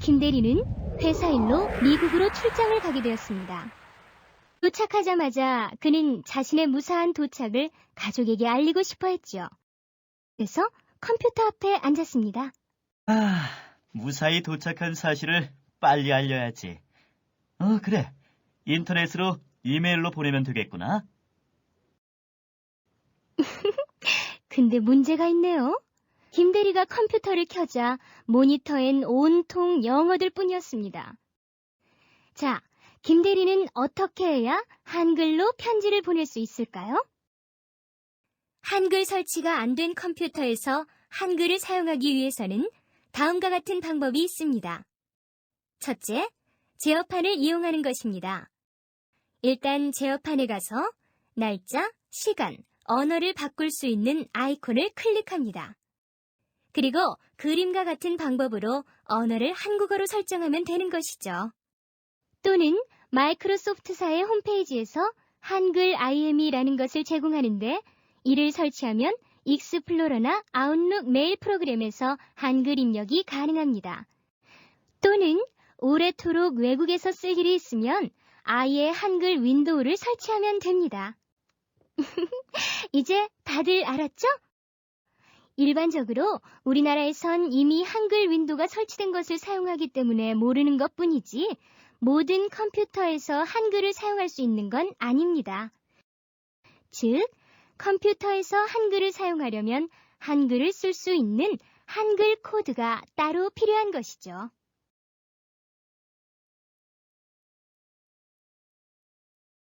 김 대리는 회사 일로 미국으로 출장을 가게 되었습니다. 도착하자마자 그는 자신의 무사한 도착을 가족에게 알리고 싶어 했죠. 그래서 컴퓨터 앞에 앉았습니다. 아, 무사히 도착한 사실을 빨리 알려야지. 어, 그래. 인터넷으로 이메일로 보내면 되겠구나. 근데 문제가 있네요. 김 대리가 컴퓨터를 켜자 모니터엔 온통 영어들 뿐이었습니다. 자, 김 대리는 어떻게 해야 한글로 편지를 보낼 수 있을까요? 한글 설치가 안 된 컴퓨터에서 한글을 사용하기 위해서는 다음과 같은 방법이 있습니다. 첫째, 제어판을 이용하는 것입니다. 일단 제어판에 가서 날짜, 시간, 언어를 바꿀 수 있는 아이콘을 클릭합니다. 그리고 그림과 같은 방법으로 언어를 한국어로 설정하면 되는 것이죠. 또는 마이크로소프트사의 홈페이지에서 한글 IM이라는 것을 제공하는데 이를 설치하면 익스플로러나 아웃룩 메일 프로그램에서 한글 입력이 가능합니다. 또는 오래도록 외국에서 쓸 일이 있으면 아예 한글 윈도우를 설치하면 됩니다. 이제 다들 알았죠? 일반적으로 우리나라에선 이미 한글 윈도우가 설치된 것을 사용하기 때문에 모르는 것 뿐이지 모든 컴퓨터에서 한글을 사용할 수 있는 건 아닙니다. 즉, 컴퓨터에서 한글을 사용하려면 한글을 쓸 수 있는 한글 코드가 따로 필요한 것이죠.